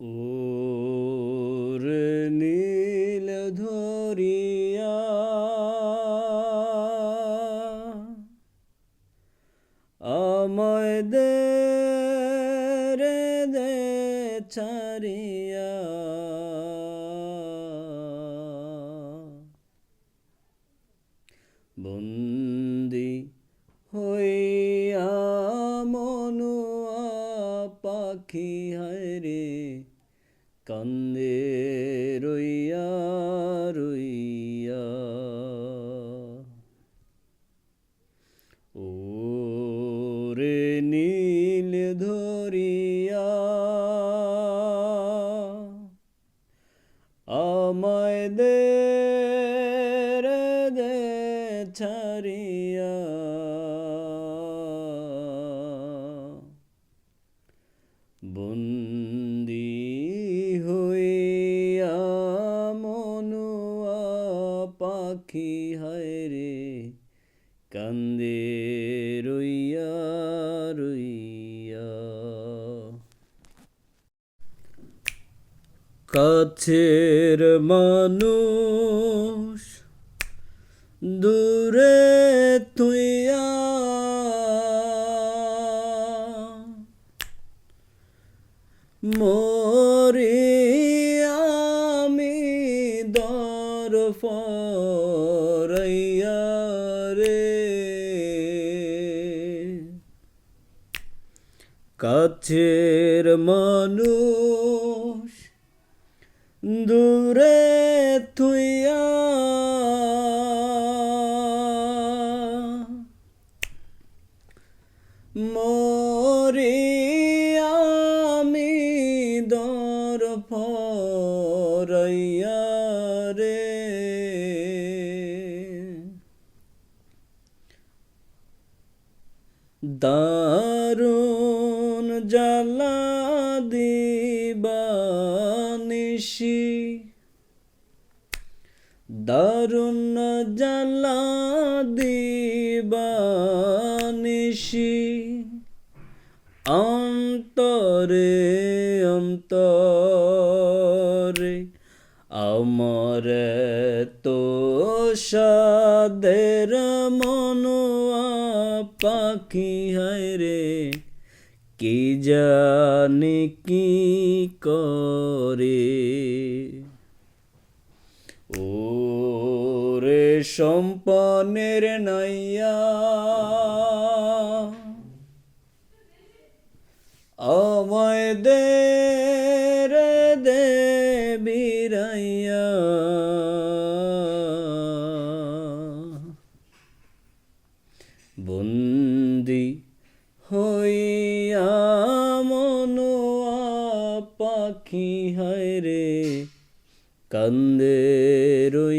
ওর নীল ধরিয়া আমায় দে রে দে ছাড়িয়া। বন্দি কান্দে রইয়া রইয়া। ওরে নীল ধরিয়া আমায় দে রে দে ছাড়িয়া পাখি হায়রে কান্দে রইয়া রইয়া। কাছের মানুষ দূরে তুইয়া মরি কাছের মানুষ দূরে তুইয়া মরি আমি দর ফরাইয়া রে। দারুণ জ্বালা দারুণ জ্বালা অন্তরে অন্তরে আমার তো সাদের মনোয়া পাখি হায়রে। কি জানে কি করে? ও রে সম্পনের নাইয়া পাখি হায়রে কান্দে রইয়া